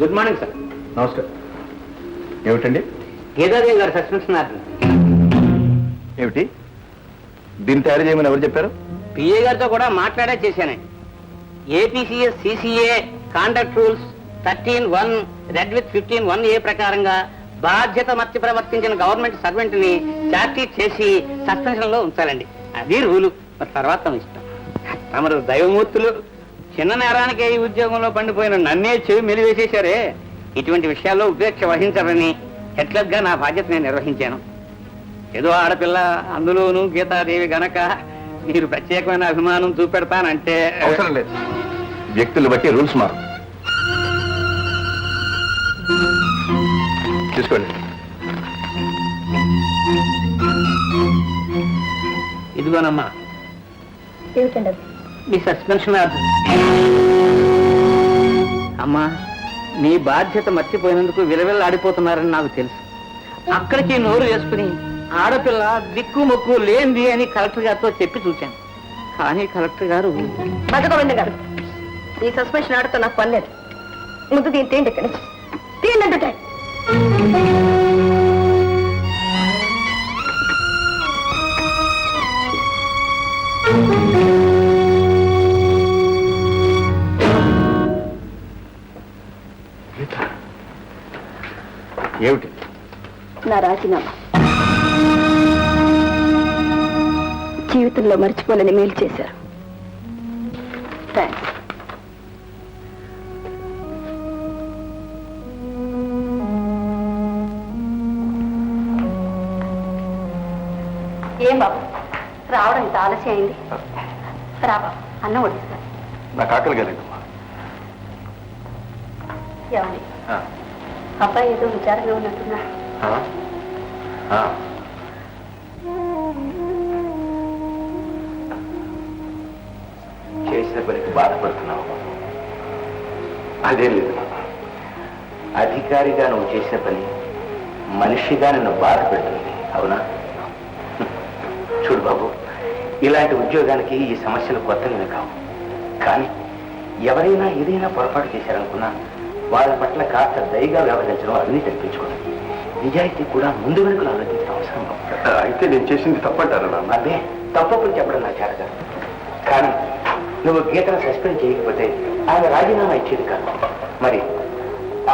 Good morning sir. నమస్కారం. ఏమిటండి? గీతాదేవి గారు సస్పెన్షన్ ఆర్డర్ ఏమిటి? దీన్ని తయారు చేయమని ఎవరు చెప్పారు? పిఏ గారితో కూడా మాట్లాడే చేశానండి APCS CCA conduct rules thirteen one read with fifteen one A ప్రకారంగా బాధ్యత మర్చి ప్రవర్తించిన గవర్నమెంట్ సర్వెంట్ని చార్టీ చేసి సస్పెన్షన్లో ఉంచాలండి. అది రూలు. తర్వాత ఇష్టం. తమరు దైవమూర్తులు చిన్న నేరానికి ఈ ఉద్యోగంలో పండిపోయిన నన్నే చెవి మెలివేసేశారే. ఇటువంటి విషయాల్లో ఉపేక్ష వహించరని హెడ్లర్గా నా బాధ్యత నేను నిర్వహించాను. ఏదో ఆడపిల్ల అందులోనూ గీతాదేవి గనక మీరు ప్రత్యేకమైన అభిమానం చూపెడతానంటే అవసరం లేదు. వ్యక్తులు బట్టి రూల్స్ మారు తీసుకోండి. ఇదిగోనమ్మా. ఏమిటండి మీ సస్పెన్షన్ ఆర్డర్. అమ్మా మీ బాధ్యత మర్చిపోయినందుకు విలవిల్లాడిపోతున్నారని నాకు తెలుసు. అక్కడికి నోరు వేసుకుని ఆడపిల్ల దిక్కు మొక్కు లేంది అని కలెక్టర్ గారితో చెప్పి చూశాను. కానీ కలెక్టర్ గారు భగగోవింద గారు ఈ సస్పెన్షన్ ఆడుతో నాకు పని లేదు. ముందు దీన్ని తీయండి ఇక్కడి నుంచి. తీయండి అంటే. నా రాజీనామా. జీవితంలో మర్చిపోలేని మేలు చేశారు. థ్యాంక్స్ ఏం బాబు? రావడం ఇంత ఆలస్యం అయింది? రా బాబు అన్నం వడ్డిస్తా నాకు ఆకలి కలేదమ్మా. ఏమండి? అబ్బాయి ఏదో విచారంగా ఉన్నట్టున్నా చేసిన పనికి బాధపడుతున్నావు. అదేం లేదు. అధికారిగా నువ్వు చేసిన పని మనిషిగా నిన్ను బాధ పెడుతుంది అవునా? చూడు బాబు ఇలాంటి ఉద్యోగానికి ఈ సమస్యలు కొత్తవి కావు. కానీ ఎవరైనా ఏదైనా పొరపాటు చేశారనుకున్నా వాళ్ళ పట్ల కాస్త దయగా వ్యవహరించడం అన్నీ తెప్పించుకోవాలి నిజాయితీ కూడా ముందు వెనుకలు ఆలోచించడం అవసరం. అయితే నేను చేసింది తప్పంటారా నాన్న అదే తప్పకుండా చెప్పడం నా చేత కాదు. కానీ నువ్వు గీతను సస్పెండ్ చేయకపోతే ఆమె రాజీనామా ఇచ్చేది కాదు మరి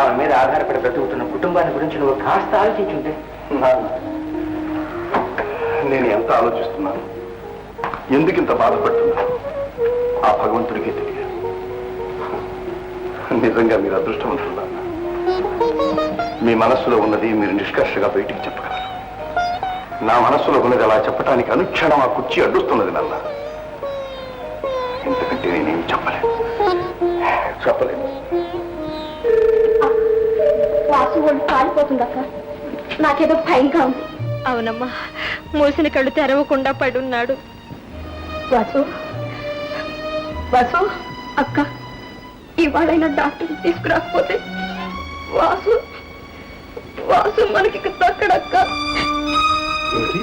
ఆమె మీద ఆధారపడి బ్రతుకుతున్న కుటుంబాన్ని గురించి నువ్వు కాస్త ఆలోచించుంటే నేను ఎంత ఆలోచిస్తున్నాను ఎందుకు ఇంత బాధపడుతున్నాను ఆ భగవంతుడికే తెలియదు నిజంగా మీరు నాన్న. మీ మనస్సులో ఉన్నది మీరు నిష్కర్షగా బయటికి చెప్పగలరు. నా మనస్సులో ఉన్నది అలా చెప్పడానికి అనుక్షణం ఆ కుర్చీ అడ్డుస్తున్నది నాన్న ఇంతకంటే నేనేమి చెప్పలేను. చెప్పలేను. నాకేదో భయంగా ఉంది. అవునమ్మా మూసిన కళ్ళు తెరవకుండా పడున్నాడు. వాసు వాసు అక్క ఇవాళైనా డాక్టర్ తీసుకురాకపోతే వాసు వాసు మనకి దక్కడక్క ఏమిటి?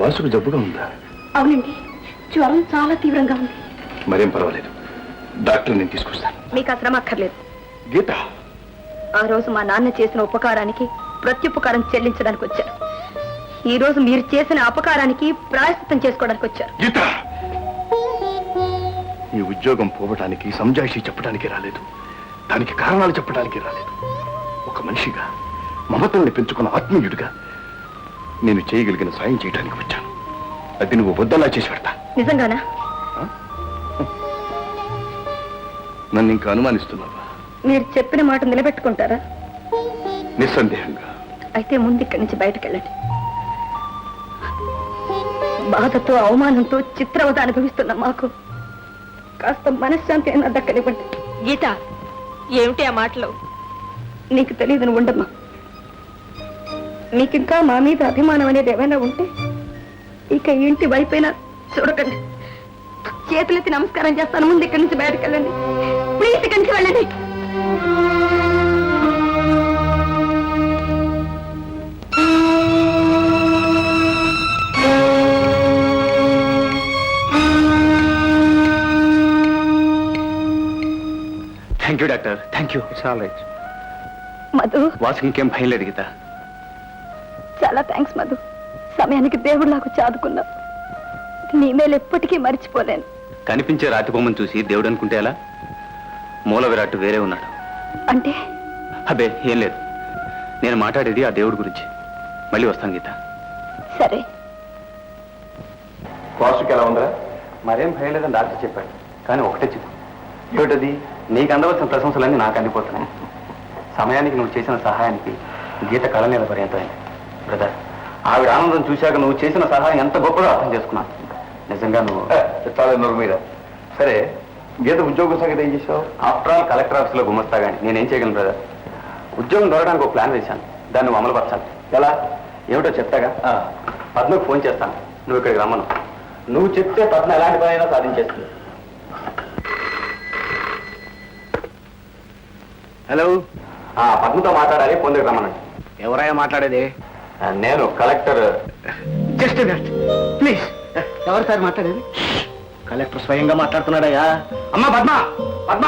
వాసుకు జబ్బుగా ఉందా? అవునండి. జ్వరం చాలా తీవ్రంగా ఉంది. మరేం పర్వాలేదు. డాక్టర్ నేను తీసుకొస్తాను. మీకు శ్రమ అక్కర్లేదు. గీత! ఆ రోజు మా నాన్న చేసిన ఉపకారానికి ప్రత్యుపకారం చెల్లించడానికి వచ్చారు. ఈ రోజు మీరు చేసిన అపకారానికి ప్రాయశ్చిత్తం చేసుకోవడానికి వచ్చారు. గీత! ఈ ఉద్యోగం పోవటానికి సంజాయిషి చెప్పడానికి రాలేదు. దానికి కారణాలు చెప్పడానికి రాలేదు. ఒక మనిషిగా మమతల్ని పెంచుకున్న ఆత్మీయుడిగా నేను చేయగలిగిన సాయం చేయడానికి వచ్చాను. అది నువ్వు వద్దలా చేసి పెడతా. నిజంగానా? నన్ను ఇంకా అనుమానిస్తున్నావా? మీరు చెప్పిన మాట నిలబెట్టుకుంటారా? నిస్సందేహంగా. అయితే ముందు ఇక్కడి నుంచి బయటకు వెళ్ళండి. బాధతో అవమానంతో చిత్రవత అనుభవిస్తున్న మాకు కాస్త మనశ్శాంతి అయినా దక్కనివ్వండి. గీత ఏమిటి ఆ మాటలు? నీకు తెలియదు నువ్వు ఉండమ్మా. మీకింకా మా మీద అభిమానం అనేది ఏమైనా ఉంటే ఇక ఈ ఇంటి వైపైనా చూడకండి. చేతులెత్తి నమస్కారం చేస్తాను. ముందు ఇక్కడి నుంచి బయటకు వెళ్ళండి. ప్లీజ్ ఇక్కడి నుంచి వెళ్ళండి. Thank thank you doctor thank you it's all right Madhu. Vasuki ఇంకేం భయం లేదు గీత. చాలా థ్యాంక్స్ మధు. సమయానికి దేవుడు నాకు చాదుకున్నావు. నీ మేలు ఎప్పటికీ మర్చిపోలేను. కనిపించే రాతి బొమ్మను చూసి దేవుడు అనుకుంటే ఎలా? మూల విరాట్ వేరే ఉన్నాడు. అంటే? అబ్బే ఏం లేదు. నేను మాట్లాడేది ఆ దేవుడి గురించి. మళ్ళీ వస్తాను గీత. సరే. వాసుకి ఎలా ఉందా మరేం భయం లేదని డాక్టర్ చెప్పాడు. కానీ ఒకటే చెప్పు. ఏమిటది? నీకు అందవలసిన ప్రశంసలన్నీ నాకు అందిపోతున్నాయి. సమయానికి నువ్వు చేసిన సహాయానికి గీత కళ మీద పర్యంతమైంది. బ్రదర్ ఆవిడ ఆనందం చూశాక నువ్వు చేసిన సహాయం ఎంత గొప్పదో అర్థం చేసుకున్నాను నిజంగా నువ్వు చాలా నోరు మీద. సరే గీత ఉద్యోగం సంగతి ఏం చేసావు? ఆఫ్టర్ ఆల్ కలెక్టర్ ఆఫీస్లో గుమస్తా కానీ నేనేం చేయగలను బ్రదర్ ఉద్యోగం దొరకడానికి ఒక ప్లాన్ వేశాను. దాన్ని నువ్వు అమలుపరచాలి. ఎలా? ఏమిటో చెప్తాగా? పద్మకు ఫోన్ చేస్తాను. నువ్వు ఇక్కడికి రమ్మను. నువ్వు చెప్తే పద్మ ఎలాంటి పని అయినా సాధించేస్తుంది. హలో పద్మతో మాట్లాడాలి ఫోన్ దగ్గర రమ్మనండి. ఎవరయ్యా మాట్లాడేది? ఆ, నేను కలెక్టర్ జస్ట్ ప్లీజ్. ఎవరు సార్ మాట్లాడేది? కలెక్టర్ స్వయంగా మాట్లాడుతున్నాడయ్యా. అమ్మా పద్మ పద్మ.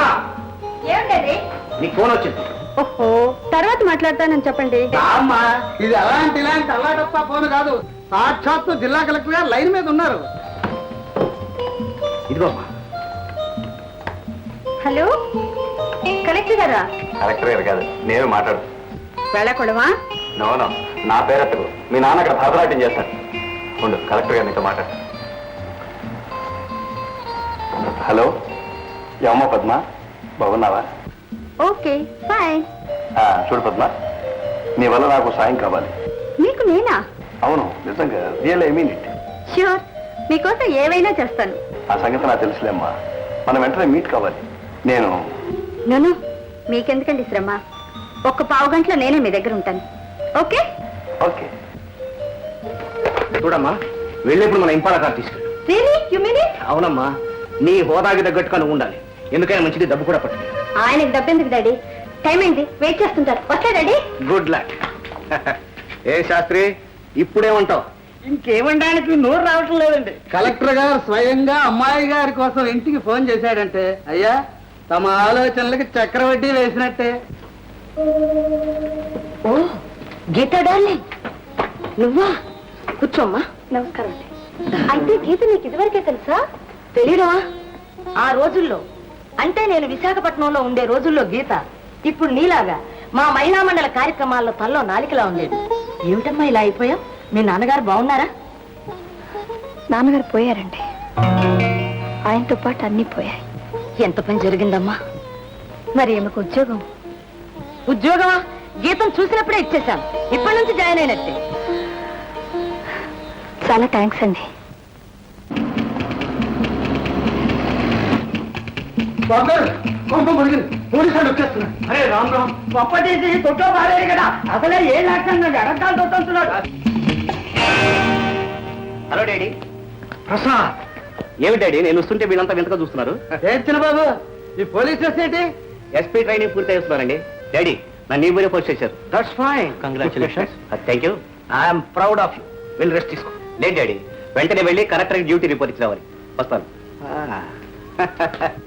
ఏమిటది నీకు ఫోన్ వచ్చింది. ఓహో తర్వాత మాట్లాడతానని చెప్పండి. అమ్మా ఇది అలాంటి ఇలాంటి అల్లాటప్ప ఫోన్ కాదు. సాక్షాత్తు జిల్లా కలెక్టర్ గారు లైన్ మీద ఉన్నారు. ఇదిగో హలో? కలెక్టర్ గారా? కలెక్టర్ గారు కాదు నేను మాట్లాడు. వెళ్ళకూడవా? నోనో నా పేరెత్తకు మీ నాన్న అక్కడ భరతనాట్యం చేస్తాడు. ఉండు కలెక్టర్ గారు నీతో మాట్లాడు. హలో ఏమో పద్మ బాగున్నావా? ఓకే ఫైన్ చూడు పద్మ నీ వల్ల నాకు సాయం కావాలి. మీకు నేనా? అవును నిజంగా real I mean it. Sure మీకోసం ఏవైనా చేస్తాను. ఆ సంగతి నాకు తెలుసులేమ్మా. మనం వెంటనే మీట్ కావాలి. నేను నన్ను? మీకెందుకండి శ్రమ? ఒక్క పావు గంటలో నేనే మీ దగ్గర ఉంటాను. ఓకే? ఓకే. చూడమ్మా వెళ్ళేప్పుడు మన ఇంపాల కార్ తీసుకెళ్ళు. రియలీ యు మీన్ ఇట్ అవునమ్మా నీ హోదాకి తగ్గట్టుగా నువ్వు ఉండాలి. ఎందుకైనా మంచిది డబ్బు కూడా పట్టు ఆయనకి డబ్బెందుకు డాడీ? టైం అయింది. వెయిట్ చేస్తుంటారు. వస్తా డాడీ? గుడ్ లక్ ఏ శాస్త్రి? ఇప్పుడేమంటావు? ఇంకేమనడానికి నోరు రావటం లేదండి. కలెక్టర్ గారు స్వయంగా అమ్మాయి గారి కోసం ఇంటికి ఫోన్ చేశాడంటే అయ్యా తమ ఆలోచనలకి చక్రవడ్డీ వేసినట్టే. ఓ గీత డార్లింగ్. నువ్వా? కూర్చోమ్మా. నమస్కారం అయితే గీత నీకు ఇదివరకే తెలుసా? తెలియడమా ఆ రోజుల్లో అంటే నేను విశాఖపట్నంలో ఉండే రోజుల్లో గీత ఇప్పుడు నీలాగా మా మహిళా మండల కార్యక్రమాల్లో తల్లో నాలికలా ఉండేది. ఏమిటమ్మా ఇలా అయిపోయాం మీ నాన్నగారు బాగున్నారా? నాన్నగారు పోయారండి. ఆయనతో పాటు అన్ని పోయాయి. ఎంత పని జరిగిందమ్మా? మరి ఈమెకు ఉద్యోగం? ఉద్యోగమా? గీతం చూసినప్పుడే ఇచ్చేశాను. ఇప్పటి నుంచి జాయిన్ అయినట్టే. చాలా థ్యాంక్స్ అండి. అరే రామ్ రామ్. తొట్టో పారేది కదా. అసలే ఏ లాక్షన్ అడగాలి తొట్టున్నాడు హలో డాడీ. ప్రసాద్. ఏమి డాడీ నేను వస్తుంటే వీళ్ళంతా వింతగా చూస్తున్నారు? ఏడ్చిన బాబు ఈ పోలీస్ స్టేషన్ ఏంటి? ఎస్పీ ట్రైనింగ్ పూర్తి చేస్తున్నారండి డాడీ నా నీ పోయి పోస్ట్ చేశారు. That's fine congratulations thank you I'm proud of you వెళ్ళి రెస్ట్ తీసుకో లేదు డాడీ వెంటనే వెళ్ళి కలెక్టర్ డ్యూటీ రిపోర్ట్ ఇచ్చి రావాలి. వస్తాను.